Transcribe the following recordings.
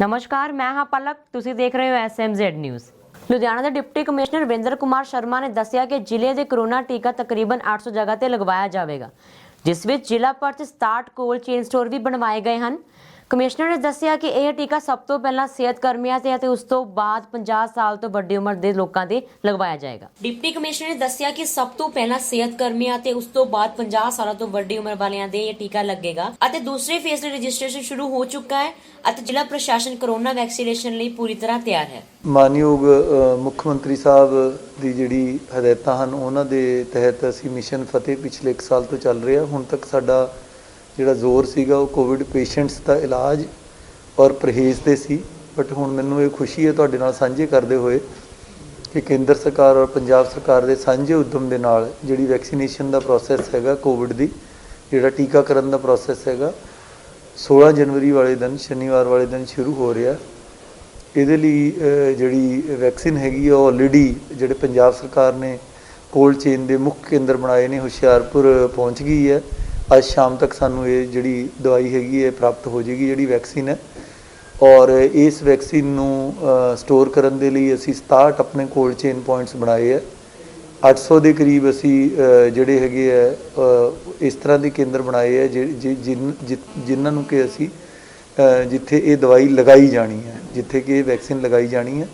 ਨਮਸਕਾਰ, ਮੈਂ ਹਾਂ ਪਲਕ। ਤੁਸੀਂ ਦੇਖ ਰਹੇ ਹੋ S M Z news Ludhiana ਦੇ ਡਿਪਟੀ ਕਮਿਸ਼ਨਰ ਰਵਿੰਦਰ ਕੁਮਾਰ ਸ਼ਰਮਾ ਨੇ ਦੱਸਿਆ ਕਿ ਜ਼ਿਲ੍ਹੇ ਦੇ ਕਰੋਨਾ ਟੀਕਾ ਤਕਰੀਬਨ 800 ਜਗ੍ਹਾ ਤੇ ਲਗਵਾਇਆ ਜਾਵੇਗਾ, ਜਿਸ ਵਿੱਚ ਜ਼ਿਲ੍ਹਾ ਭਰ 'ਚ 67 ਚੇਨ ਸਟੋਰ ਵੀ ਬਣਵਾਏ ਗਏ ਹਨ। ਕਮਿਸ਼ਨਰ ਨੇ ਦੱਸਿਆ ਕਿ ਇਹ ਟੀਕਾ ਸਭ ਤੋਂ ਪਹਿਲਾਂ ਸਿਹਤ ਕਰਮੀਆਂ ਤੇ ਅਤੇ ਉਸ ਤੋਂ ਬਾਅਦ 50 ਸਾਲ ਤੋਂ ਵੱਡੀ ਉਮਰ ਦੇ ਲੋਕਾਂ ਦੇ ਲਗਵਾਇਆ ਜਾਏਗਾ। ਡਿਪਟੀ ਕਮਿਸ਼ਨਰ ਨੇ ਦੱਸਿਆ ਕਿ ਸਭ ਤੋਂ ਪਹਿਲਾਂ ਸਿਹਤ ਕਰਮੀਆਂ ਤੇ ਉਸ ਤੋਂ ਬਾਅਦ 50 ਸਾਲਾਂ ਤੋਂ ਵੱਡੀ ਉਮਰ ਵਾਲਿਆਂ ਦੇ ਇਹ ਟੀਕਾ ਲੱਗੇਗਾ ਅਤੇ ਦੂਸਰੇ ਫੇਜ਼ ਲਈ ਰਜਿਸਟ੍ਰੇਸ਼ਨ ਸ਼ੁਰੂ ਹੋ ਚੁੱਕਾ ਹੈ ਅਤੇ ਜ਼ਿਲ੍ਹਾ ਪ੍ਰਸ਼ਾਸਨ ਕਰੋਨਾ ਵੈਕਸੀਨੇਸ਼ਨ ਲਈ ਪੂਰੀ ਤਰ੍ਹਾਂ ਤਿਆਰ ਹੈ। ਮਾਨਯੋਗ ਮੁੱਖ ਮੰਤਰੀ ਸਾਹਿਬ ਦੀ ਜਿਹੜੀ ਹਦਾਇਤਾਂ ਹਨ ਉਹਨਾਂ ਦੇ ਤਹਿਤ ਅਸੀਂ ਮਿਸ਼ਨ ਫਤਿਹ ਪਿਛਲੇ 1 ਸਾਲ ਤੋਂ ਚੱਲ ਰਿਹਾ। ਹੁਣ ਤੱਕ ਸਾਡਾ ਜਿਹੜਾ ਜ਼ੋਰ ਸੀਗਾ ਉਹ ਕੋਵਿਡ ਪੇਸ਼ੈਂਟਸ ਦਾ ਇਲਾਜ ਔਰ ਪਰਹੇਜ਼ ਤੇ ਸੀ। ਬਟ ਹੁਣ ਮੈਨੂੰ ਇਹ ਖੁਸ਼ੀ ਹੈ ਤੁਹਾਡੇ ਨਾਲ ਸਾਂਝੇ ਕਰਦੇ ਹੋਏ ਕਿ ਕੇਂਦਰ ਸਰਕਾਰ ਔਰ ਪੰਜਾਬ ਸਰਕਾਰ ਦੇ ਸਾਂਝੇ ਉਦਮ ਦੇ ਨਾਲ ਜਿਹੜੀ ਵੈਕਸੀਨੇਸ਼ਨ ਦਾ ਪ੍ਰੋਸੈਸ ਹੈਗਾ ਕੋਵਿਡ ਦੀ, ਜਿਹੜਾ ਟੀਕਾਕਰਨ ਦਾ ਪ੍ਰੋਸੈਸ ਹੈਗਾ 16 ਜਨਵਰੀ ਵਾਲੇ ਦਿਨ, ਸ਼ਨੀਵਾਰ ਵਾਲੇ ਦਿਨ ਸ਼ੁਰੂ ਹੋ ਰਿਹਾ। ਇਹਦੇ ਲਈ ਜਿਹੜੀ ਵੈਕਸੀਨ ਹੈਗੀ ਉਹ ਆਲਰੇਡੀ ਜਿਹੜੇ ਪੰਜਾਬ ਸਰਕਾਰ ਨੇ ਕੋਲਡ ਚੇਨ ਦੇ ਮੁੱਖ ਕੇਂਦਰ ਬਣਾਏ ਨੇ, ਹੁਸ਼ਿਆਰਪੁਰ ਪਹੁੰਚ ਗਈ ਹੈ। ਅੱਜ ਸ਼ਾਮ ਤੱਕ ਸਾਨੂੰ ਇਹ ਜਿਹੜੀ ਦਵਾਈ ਹੈਗੀ ਹੈ ਪ੍ਰਾਪਤ ਹੋ ਜਾਏਗੀ, ਜਿਹੜੀ ਵੈਕਸੀਨ ਹੈ। ਔਰ ਇਸ ਵੈਕਸੀਨ ਨੂੰ ਸਟੋਰ ਕਰਨ ਦੇ ਲਈ ਅਸੀਂ 67 ਆਪਣੇ ਕੋਲਡ ਚੇਨ ਪੁਆਇੰਟਸ ਬਣਾਏ ਹੈ। 800 ਦੇ ਕਰੀਬ ਅਸੀਂ ਜਿਹੜੇ ਹੈਗੇ ਆ ਇਸ ਤਰ੍ਹਾਂ ਦੇ ਕੇਂਦਰ ਬਣਾਏ ਹੈ, ਜਿ- ਜਿ- ਜਿਨ- ਜਿ- ਜਿਨ੍ਹਾਂ ਨੂੰ ਕਿ ਅਸੀਂ ਜਿੱਥੇ ਇਹ ਦਵਾਈ ਲਗਾਈ ਜਾਣੀ ਹੈ, ਜਿੱਥੇ ਕਿ ਇਹ ਵੈਕਸੀਨ ਲਗਾਈ ਜਾਣੀ ਹੈ।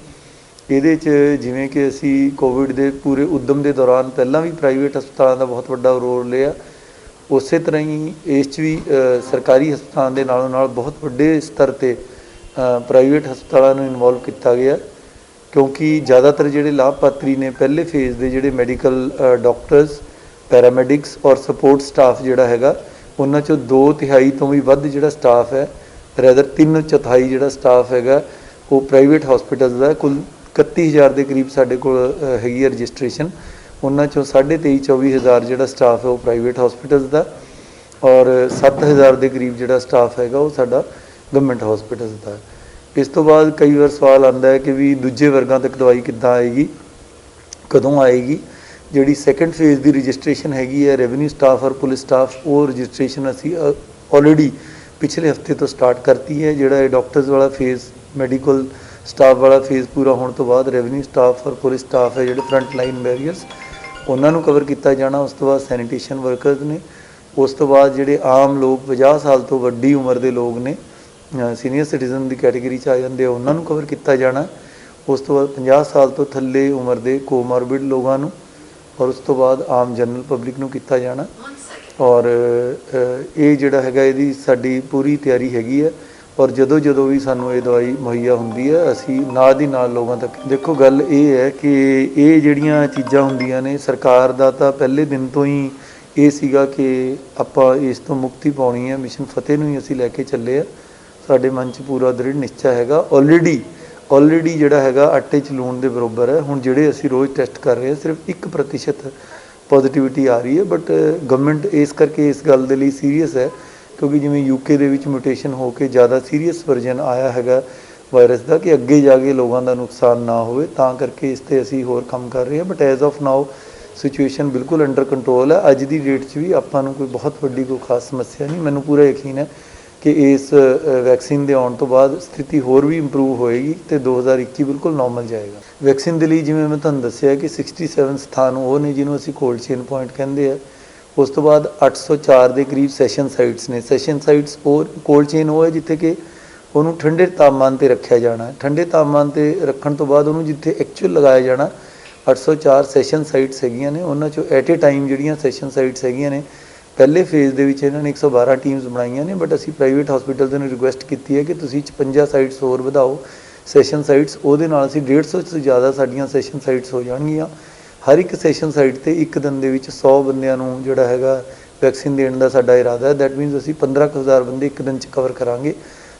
ਇਹਦੇ 'ਚ ਜਿਵੇਂ ਕਿ ਅਸੀਂ ਕੋਵਿਡ ਦੇ ਪੂਰੇ ਉਦਮ ਦੇ ਦੌਰਾਨ ਪਹਿਲਾਂ ਵੀ ਪ੍ਰਾਈਵੇਟ ਹਸਪਤਾਲਾਂ ਦਾ ਬਹੁਤ ਵੱਡਾ ਰੋਲ ਲਿਆ ਉਸੇ ਤਰ੍ਹਾਂ ਹੀ ਇਸ 'ਚ ਵੀ ਸਰਕਾਰੀ ਹਸਪਤਾਲਾਂ ਦੇ ਨਾਲੋਂ ਨਾਲ ਬਹੁਤ ਵੱਡੇ ਸਤਰ ਤੇ ਪ੍ਰਾਈਵੇਟ ਹਸਪਤਾਲਾਂ ਨੂੰ ਇਨਵੋਲਵ ਕੀਤਾ ਗਿਆ ਕਿਉਂਕਿ ਜ਼ਿਆਦਾਤਰ ਜਿਹੜੇ ਲਾਭਪਾਤਰੀ ਨੇ ਪਹਿਲੇ ਫੇਜ਼ ਦੇ ਜਿਹੜੇ ਮੈਡੀਕਲ ਡਾਕਟਰਸ ਪੈਰਾਮੈਡਿਕਸ ਔਰ ਸਪੋਰਟ ਸਟਾਫ ਜਿਹੜਾ ਹੈਗਾ, ਉਹਨਾਂ ਚੋਂ 2 ਤਿਹਾਈ ਤੋਂ ਵੀ ਵੱਧ ਜਿਹੜਾ ਸਟਾਫ ਹੈ ਰੈਦਰ 3 ਚੌਥਾਈ ਜਿਹੜਾ ਸਟਾਫ ਹੈਗਾ, ਉਹ ਪ੍ਰਾਈਵੇਟ ਹਸਪੀਟਲਸ ਦਾ ਹੈ। ਕੁੱਲ 31000 ਦੇ ਕਰੀਬ ਸਾਡੇ ਕੋਲ ਹੈਗੀ ਹੈ ਰਜਿਸਟ੍ਰੇਸ਼ਨ ਉਹਨਾਂ ਚੋਂ 23.5 24000 ਜਿਹੜਾ ਸਟਾਫ ਹੈ ਉਹ ਪ੍ਰਾਈਵੇਟ ਹਸਪੀਟਲਸ ਦਾ ਔਰ 7000 ਦੇ ਕਰੀਬ ਜਿਹੜਾ ਸਟਾਫ ਹੈਗਾ ਉਹ ਸਾਡਾ ਗਵਰਨਮੈਂਟ ਹਸਪੀਟਲਸ ਦਾ ਇਸ ਤੋਂ ਬਾਅਦ ਕਈ ਵਾਰ ਸਵਾਲ ਆਉਂਦਾ ਹੈ ਕਿ ਵੀ ਦੂਜੇ ਵਰਗਾਂ ਤੱਕ ਦਵਾਈ ਕਿੱਦਾਂ ਆਏਗੀ, ਕਦੋਂ ਆਏਗੀ? ਜਿਹੜੀ ਸੈਕੰਡ ਫੇਜ਼ ਦੀ ਰਜਿਸਟ੍ਰੇਸ਼ਨ ਹੈਗੀ ਹੈ ਰੈਵਨਿਊ ਸਟਾਫ ਔਰ ਪੁਲਿਸ ਸਟਾਫ ਉਹ ਰਜਿਸਟ੍ਰੇਸ਼ਨ ਅਸੀਂ ਆਲਰੇਡੀ ਪਿਛਲੇ ਹਫ਼ਤੇ ਤੋਂ ਸਟਾਰਟ ਕਰਤੀ ਹੈ। ਜਿਹੜਾ ਇਹ ਡਾਕਟਰਸ ਵਾਲਾ ਫੇਜ਼ ਮੈਡੀਕਲ ਸਟਾਫ ਵਾਲਾ ਫੇਜ਼ ਪੂਰਾ ਹੋਣ ਤੋਂ ਬਾਅਦ ਰੈਵਨਿਊ ਸਟਾਫ ਔਰ ਪੁਲਿਸ ਸਟਾਫ ਹੈ ਜਿਹੜੇ ਫਰੰਟ ਲਾਈਨ ਬੈਰੀਅਰਸ ਉਹਨਾਂ ਨੂੰ ਕਵਰ ਕੀਤਾ ਜਾਣਾ ਉਸ ਤੋਂ ਬਾਅਦ ਸੈਨੀਟੇਸ਼ਨ ਵਰਕਰਸ ਨੇ ਉਸ ਤੋਂ ਬਾਅਦ ਜਿਹੜੇ ਆਮ ਲੋਕ 50 ਸਾਲ ਤੋਂ ਵੱਡੀ ਉਮਰ ਦੇ ਲੋਕ ਨੇ ਸੀਨੀਅਰ ਸਿਟੀਜ਼ਨ ਦੀ ਕੈਟਾਗਰੀ ਚ ਆ ਜਾਂਦੇ ਆ ਉਹਨਾਂ ਨੂੰ ਕਵਰ ਕੀਤਾ ਜਾਣਾ। ਉਸ ਤੋਂ ਬਾਅਦ 50 ਸਾਲ ਤੋਂ ਥੱਲੇ ਉਮਰ ਦੇ ਕੋਮੋਰਬਿਡ ਲੋਕਾਂ ਨੂੰ ਔਰ ਉਸ ਤੋਂ ਬਾਅਦ ਆਮ ਜਨਰਲ ਪਬਲਿਕ ਨੂੰ ਕੀਤਾ ਜਾਣਾ। ਔਰ ਇਹ ਜਿਹੜਾ ਹੈਗਾ ਇਹਦੀ ਸਾਡੀ ਪੂਰੀ ਤਿਆਰੀ ਹੈਗੀ ਹੈ ਔਰ ਜਦੋਂ ਜਦੋਂ ਵੀ ਸਾਨੂੰ ਇਹ ਦਵਾਈ ਮੁਹੱਈਆ ਹੁੰਦੀ ਹੈ, ਅਸੀਂ ਨਾਲ ਦੀ ਨਾਲ ਲੋਕਾਂ ਤੱਕ, ਦੇਖੋ ਗੱਲ ਇਹ ਹੈ ਕਿ ਇਹ ਜਿਹੜੀਆਂ ਚੀਜ਼ਾਂ ਹੁੰਦੀਆਂ ਨੇ, ਸਰਕਾਰ ਦਾ ਤਾਂ ਪਹਿਲੇ ਦਿਨ ਤੋਂ ਹੀ ਇਹ ਸੀਗਾ ਕਿ ਆਪਾਂ ਇਸ ਤੋਂ ਮੁਕਤੀ ਪਾਉਣੀ ਹੈ, ਮਿਸ਼ਨ ਫਤਿਹ ਨੂੰ ਹੀ ਅਸੀਂ ਲੈ ਕੇ ਚੱਲੇ ਆ ਸਾਡੇ ਮਨ 'ਚ ਪੂਰਾ ਦ੍ਰਿੜ ਨਿਸ਼ਚਾ ਹੈਗਾ। ਆਲਰੇਡੀ ਆਲਰੇਡੀ ਜਿਹੜਾ ਹੈਗਾ ਆਟੇ 'ਚ ਲੂਣ ਦੇ ਬਰਾਬਰ ਹੈ। ਹੁਣ ਜਿਹੜੇ ਅਸੀਂ ਰੋਜ਼ ਟੈਸਟ ਕਰ ਰਹੇ ਹਾਂ, ਸਿਰਫ 1% ਪੋਜ਼ਿਟਿਵਿਟੀ ਆ ਰਹੀ ਹੈ ਬਟ ਗਵਰਨਮੈਂਟ ਇਸ ਕਰਕੇ ਇਸ ਗੱਲ ਦੇ ਲਈ ਸੀਰੀਅਸ ਹੈ ਕਿਉਂਕਿ ਜਿਵੇਂ ਯੂਕੇ ਦੇ ਵਿੱਚ ਮਿਊਟੇਸ਼ਨ ਹੋ ਕੇ ਜ਼ਿਆਦਾ ਸੀਰੀਅਸ ਵਰਜਨ ਆਇਆ ਹੈਗਾ ਵਾਇਰਸ ਦਾ ਕਿ ਅੱਗੇ ਜਾ ਕੇ ਲੋਕਾਂ ਦਾ ਨੁਕਸਾਨ ਨਾ ਹੋਵੇ, ਤਾਂ ਕਰਕੇ ਇਸ ਤੇ ਅਸੀਂ ਹੋਰ ਕੰਮ ਕਰ ਰਹੇ ਹਾਂ। But as of now situation ਬਿਲਕੁਲ ਅੰਡਰ ਕੰਟਰੋਲ ਹੈ। ਅੱਜ ਦੀ ਡੇਟ 'ਚ ਵੀ ਆਪਾਂ ਨੂੰ ਕੋਈ ਬਹੁਤ ਵੱਡੀ ਕੋਈ ਖਾਸ ਸਮੱਸਿਆ ਨਹੀਂ। ਮੈਨੂੰ ਪੂਰਾ ਯਕੀਨ ਹੈ ਕਿ ਇਸ ਵੈਕਸੀਨ ਦੇ ਆਉਣ ਤੋਂ ਬਾਅਦ ਸਥਿਤੀ ਹੋਰ ਵੀ ਇੰਪਰੂਵ ਹੋਏਗੀ ਤੇ 2021 ਬਿਲਕੁਲ ਨਾਰਮਲ ਜਾਏਗਾ। ਵੈਕਸੀਨ ਦੇ ਲਈ ਜਿਵੇਂ ਮੈਂ ਤੁਹਾਨੂੰ ਦੱਸਿਆ ਕਿ 67 ਸਥਾਨ ਉਹ ਨੇ ਜਿਹਨੂੰ ਅਸੀਂ ਕੋਲਡ ਚੇਨ ਪੁਆਇੰਟ ਕਹਿੰਦੇ ਆ। ਉਸ ਤੋਂ ਬਾਅਦ 804 ਦੇ ਕਰੀਬ ਸੈਸ਼ਨ ਸਾਈਟਸ ਨੇ। ਸੈਸ਼ਨ ਸਾਈਟਸ ਉਹ ਕੋਲਡ ਚੇਨ ਉਹ ਹੈ ਜਿੱਥੇ ਕਿ ਉਹਨੂੰ ਠੰਡੇ ਤਾਪਮਾਨ ਤੇ ਰੱਖਿਆ ਜਾਣਾ ਠੰਡੇ ਤਾਪਮਾਨ ਤੇ ਰੱਖਣ ਤੋਂ ਬਾਅਦ ਉਹਨੂੰ ਜਿੱਥੇ ਐਕਚੁਅਲ ਲਗਾਇਆ ਜਾਣਾ 804 ਸੈਸ਼ਨ ਸਾਈਟਸ ਹੈਗੀਆਂ ਨੇ। ਉਹਨਾਂ ਚੋਂ ਐਟ ਏ ਟਾਈਮ ਜਿਹੜੀਆਂ ਸੈਸ਼ਨ ਸਾਈਟਸ ਹੈਗੀਆਂ ਨੇ, ਪਹਿਲੇ ਫੇਜ਼ ਦੇ ਵਿੱਚ ਇਹਨਾਂ ਨੇ 112 ਟੀਮਸ ਬਣਾਈਆਂ ਨੇ ਬਟ ਅਸੀਂ ਪ੍ਰਾਈਵੇਟ ਹਸਪੀਟਲਸ ਨੂੰ ਰਿਕੁਐਸਟ ਕੀਤੀ ਹੈ ਕਿ ਤੁਸੀਂ 56 ਸਾਈਟਸ ਹੋਰ ਵਧਾਓ। ਸੈਸ਼ਨ ਸਾਈਟਸ ਉਹਦੇ ਨਾਲ ਅਸੀਂ 150 ਤੋਂ ਜ਼ਿਆਦਾ ਸਾਡੀਆਂ ਸੈਸ਼ਨ ਸਾਈਟਸ ਹੋ ਜਾਣਗੀਆਂ। ਹਰ ਇੱਕ ਸੈਸ਼ਨ ਸਾਈਟ ਤੇ ਇੱਕ ਦਿਨ ਦੇ ਵਿੱਚ 100 ਬੰਦਿਆਂ ਨੂੰ ਜਿਹੜਾ ਹੈਗਾ ਵੈਕਸੀਨ ਦੇਣ ਦਾ ਸਾਡਾ ਇਰਾਦਾ ਹੈ। ਦੈਟ ਮੀਨਸ ਅਸੀਂ 15000 ਬੰਦੇ ਇੱਕ ਦਿਨ ਚ ਕਵਰ ਕਰਾਂਗੇ।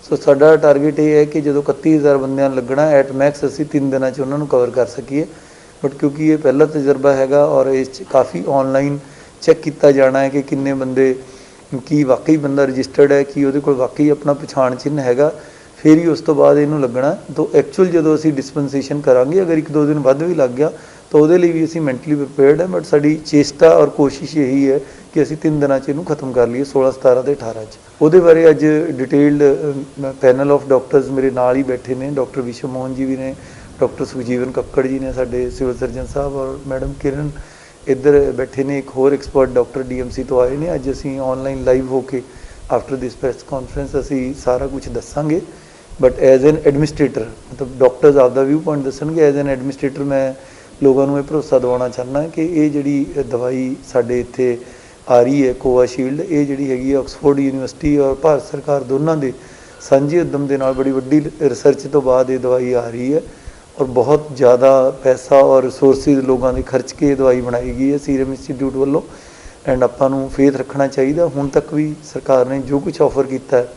ਸੋ ਸਾਡਾ ਟਾਰਗੇਟ ਇਹ ਹੈ ਕਿ ਜਦੋਂ 31000 ਬੰਦਿਆਂ ਨੂੰ ਲੱਗਣਾ ਐਟ ਮੈਕਸ ਅਸੀਂ 3 ਦਿਨਾਂ ਚ ਉਹਨਾਂ ਨੂੰ ਕਵਰ ਕਰ ਸਕੀਏ। ਬਟ ਕਿਉਂਕਿ ਇਹ ਪਹਿਲਾ ਤਜਰਬਾ ਹੈਗਾ ਔਰ ਇਸ ਚ ਕਾਫੀ ਆਨਲਾਈਨ ਚੈੱਕ ਕੀਤਾ ਜਾਣਾ ਹੈ ਕਿ ਕਿੰਨੇ ਬੰਦੇ, ਕੀ ਵਾਕਈ ਬੰਦਾ ਰਜਿਸਟਰਡ ਹੈ, ਕੀ ਉਹਦੇ ਕੋਲ ਵਾਕਈ ਆਪਣਾ ਪਛਾਣ ਚਿੰਨ੍ਹ ਹੈਗਾ। ਫਿਰ ਹੀ ਉਸ ਤੋਂ ਬਾਅਦ ਇਹਨੂੰ ਲੱਗਣਾ। ਤਾਂ ਐਕਚੁਅਲ ਜਦੋਂ ਅਸੀਂ ਡਿਸਪੈਂਸੇਸ਼ਨ ਕਰਾਂਗੇ, ਅਗਰ ਇੱਕ ਦੋ ਦਿਨ ਵੱਧ ਵੀ ਲੱਗ ਗਿਆ ਤਾਂ ਉਹਦੇ ਲਈ ਵੀ ਅਸੀਂ ਮੈਂਟਲੀ ਪ੍ਰਿਪੇਅਰਡ ਹੈ ਬਟ ਸਾਡੀ ਚੇਸਟਾ ਔਰ ਕੋਸ਼ਿਸ਼ ਇਹੀ ਹੈ ਕਿ ਅਸੀਂ 3 ਦਿਨਾਂ 'ਚ ਇਹਨੂੰ ਖਤਮ ਕਰ ਲਈਏ 16 17 ਤੇ 18 'ਚ। ਉਹਦੇ ਬਾਰੇ ਅੱਜ ਡਿਟੇਲਡ ਪੈਨਲ ਆਫ ਡਾਕਟਰਸ ਮੇਰੇ ਨਾਲ ਹੀ ਬੈਠੇ ਨੇ ਡਾਕਟਰ ਵਿਸ਼ਵ ਮੋਹਨ ਜੀ ਵੀ ਨੇ ਡਾਕਟਰ ਸੁਖਜੀਵਨ ਕੱਕੜ ਜੀ ਨੇ, ਸਾਡੇ ਸਿਵਲ ਸਰਜਨ ਸਾਹਿਬ ਔਰ ਮੈਡਮ ਕਿਰਨ ਇੱਧਰ ਬੈਠੇ ਨੇ, ਇੱਕ ਹੋਰ ਐਕਸਪਰਟ ਡਾਕਟਰ ਡੀਐਮਸੀ ਤੋਂ ਆਏ ਨੇ। ਅੱਜ ਅਸੀਂ ਆਨਲਾਈਨ ਲਾਈਵ ਹੋ ਕੇ ਆਫਟਰ ਦਿਸ ਪ੍ਰੈਸ ਕਾਨਫਰੰਸ ਅਸੀਂ ਸਾਰਾ ਕੁਝ ਦੱਸਾਂਗੇ। ਬਟ ਐਜ਼ ਐਨ ਐਡਮਿਨਿਸਟ੍ਰੇਟਰ ਮਤਲਬ ਡਾਕਟਰਸ ਆਪਦਾ ਵਿਊ ਪੁਆਇੰਟ ਦੱਸਣਗੇ ਐਜ਼ ਐਨ ਐਡਮਿਨਿਸਟ੍ਰੇਟਰ ਮੈਂ ਲੋਕਾਂ ਨੂੰ ਇਹ ਭਰੋਸਾ ਦਿਵਾਉਣਾ ਚਾਹੁੰਦਾ ਕਿ ਇਹ ਜਿਹੜੀ ਦਵਾਈ ਸਾਡੇ ਇੱਥੇ ਆ ਰਹੀ ਹੈ ਕੋਵਾਸ਼ੀਲਡ ਇਹ ਜਿਹੜੀ ਹੈਗੀ ਹੈ ਆਕਸਫੋਰਡ ਯੂਨੀਵਰਸਿਟੀ ਔਰ ਭਾਰਤ ਸਰਕਾਰ ਦੋਨਾਂ ਦੇ ਸਾਂਝੇ ਉਦਮ ਦੇ ਨਾਲ ਬੜੀ ਵੱਡੀ ਰਿਸਰਚ ਤੋਂ ਬਾਅਦ ਇਹ ਦਵਾਈ ਆ ਰਹੀ ਹੈ ਔਰ ਬਹੁਤ ਜ਼ਿਆਦਾ ਪੈਸਾ ਔਰ ਰਿਸੋਰਸਿਸ ਲੋਕਾਂ ਦੇ ਖਰਚ ਕੇ ਇਹ ਦਵਾਈ ਬਣਾਈ ਗਈ ਹੈ ਸੀਰਮ ਇੰਸਟੀਚਿਊਟ ਵੱਲੋਂ ਐਂਡ ਆਪਾਂ ਨੂੰ ਫੇਥ ਰੱਖਣਾ ਚਾਹੀਦਾ। ਹੁਣ ਤੱਕ ਵੀ ਸਰਕਾਰ ਨੇ ਜੋ ਕੁਝ ਆਫਰ ਕੀਤਾ ਹੈ,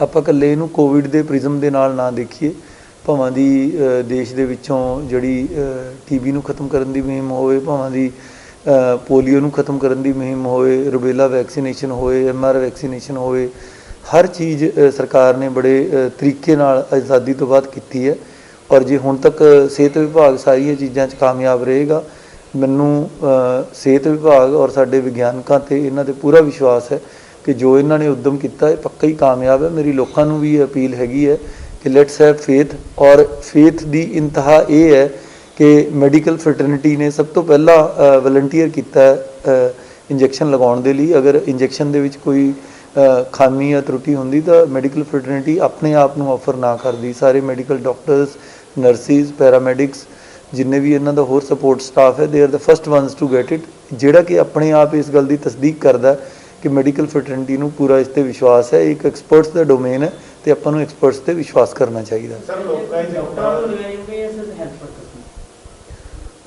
ਆਪਾਂ ਇਕੱਲੇ ਇਹਨੂੰ ਕੋਵਿਡ ਦੇ ਪ੍ਰਿਜ਼ਮ ਦੇ ਨਾਲ ਨਾ ਦੇਖੀਏ। ਭਾਵਾਂ ਦੀ ਦੇਸ਼ ਦੇ ਵਿੱਚੋਂ ਜਿਹੜੀ ਟੀਬੀ ਨੂੰ ਖਤਮ ਕਰਨ ਦੀ ਮੁਹਿੰਮ ਹੋਵੇ, ਭਾਵਾਂ ਦੀ ਪੋਲੀਓ ਨੂੰ ਖਤਮ ਕਰਨ ਦੀ ਮੁਹਿੰਮ ਹੋਵੇ, ਰੁਬੇਲਾ ਵੈਕਸੀਨੇਸ਼ਨ ਹੋਵੇ ਐਮਆਰ ਵੈਕਸੀਨੇਸ਼ਨ ਹੋਵੇ, ਹਰ ਚੀਜ਼ ਸਰਕਾਰ ਨੇ ਬੜੇ ਤਰੀਕੇ ਨਾਲ ਆਜ਼ਾਦੀ ਤੋਂ ਬਾਅਦ ਕੀਤੀ ਹੈ। ਔਰ ਜੇ ਹੁਣ ਤੱਕ ਸਿਹਤ ਵਿਭਾਗ ਸਾਰੀਆਂ ਚੀਜ਼ਾਂ 'ਚ ਕਾਮਯਾਬ ਰਹੇਗਾ, ਮੈਨੂੰ ਸਿਹਤ ਵਿਭਾਗ ਔਰ ਸਾਡੇ ਵਿਗਿਆਨਕਾਂ ਤੇ ਇਹਨਾਂ ਤੇ ਪੂਰਾ ਵਿਸ਼ਵਾਸ ਹੈ ਕਿ ਜੋ ਇਹਨਾਂ ਨੇ ਉਦਮ ਕੀਤਾ ਹੈ ਪੱਕਾ ਹੀ ਕਾਮਯਾਬ ਹੈ। ਮੇਰੀ ਲੋਕਾਂ ਨੂੰ ਵੀ ਅਪੀਲ ਹੈਗੀ ਹੈ ਕਿ ਲੈਟਸ ਹੈਵ ਫੇਥ ਔਰ ਫੇਥ ਦੀ ਇੰਤਹਾ ਇਹ ਹੈ ਕਿ ਮੈਡੀਕਲ ਫਰਟਰਨਿਟੀ ਨੇ ਸਭ ਤੋਂ ਪਹਿਲਾਂ ਵਲੰਟੀਅਰ ਕੀਤਾ ਇੰਜੈਕਸ਼ਨ ਲਗਾਉਣ ਦੇ ਲਈ। ਅਗਰ ਇੰਜੈਕਸ਼ਨ ਦੇ ਵਿੱਚ ਕੋਈ ਖਾਮੀ ਜਾਂ ਤਰੁੱਟੀ ਹੁੰਦੀ ਤਾਂ ਮੈਡੀਕਲ ਫਰਟਰਨਿਟੀ ਆਪਣੇ ਆਪ ਨੂੰ ਆਫਰ ਨਾ ਕਰਦੀ। ਸਾਰੇ ਮੈਡੀਕਲ ਡਾਕਟਰਸ ਨਰਸਿਸ ਪੈਰਾਮੈਡਿਕਸ ਜਿੰਨੇ ਵੀ ਇਹਨਾਂ ਦਾ ਹੋਰ ਸਪੋਰਟ ਸਟਾਫ ਹੈ they are the first ones to get it ਜਿਹੜਾ ਕਿ ਆਪਣੇ ਆਪ ਇਸ ਗੱਲ ਦੀ ਤਸਦੀਕ ਕਰਦਾ ਕਿ ਮੈਡੀਕਲ ਫਰਟਰਨਿਟੀ ਨੂੰ ਪੂਰਾ ਇਸ ਤੇ ਵਿਸ਼ਵਾਸ ਹੈ। ਇੱਕ ਐਕਸਪਰਟਸ ਦਾ ਡੋਮੇਨ ਹੈ ਤੇ ਆਪਾਂ ਨੂੰ ਐਕਸਪਰਟਸ ਤੇ ਵਿਸ਼ਵਾਸ ਕਰਨਾ ਚਾਹੀਦਾ। ਸਰ ਲੋਕਾਂ ਦੀ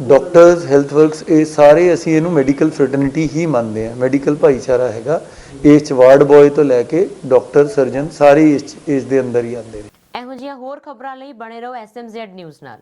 ਡਾਕਟਰਸ ਹੈਲਥ ਵਰਕਸ ਇਹ ਸਾਰੇ ਅਸੀਂ ਇਹਨੂੰ ਮੈਡੀਕਲ ਫਰਟਰਨਿਟੀ ਹੀ ਮੰਨਦੇ ਹਾਂ। ਮੈਡੀਕਲ ਭਾਈਚਾਰਾ ਹੈਗਾ। ਇਸ ਚ ਵਾਰਡ ਬॉय ਤੋਂ ਲੈ ਕੇ ਡਾਕਟਰ ਸਰਜਨ ਸਾਰੇ ਇਸ ਦੇ ਅੰਦਰ ਹੀ ਆਉਂਦੇ ਨੇ। ਇਹੋ ਜਿਹੀਆਂ ਹੋਰ ਖਬਰਾਂ ਲਈ ਬਣੇ ਰਹੋ SMZ ਨਿਊਜ਼ ਨਾਲ।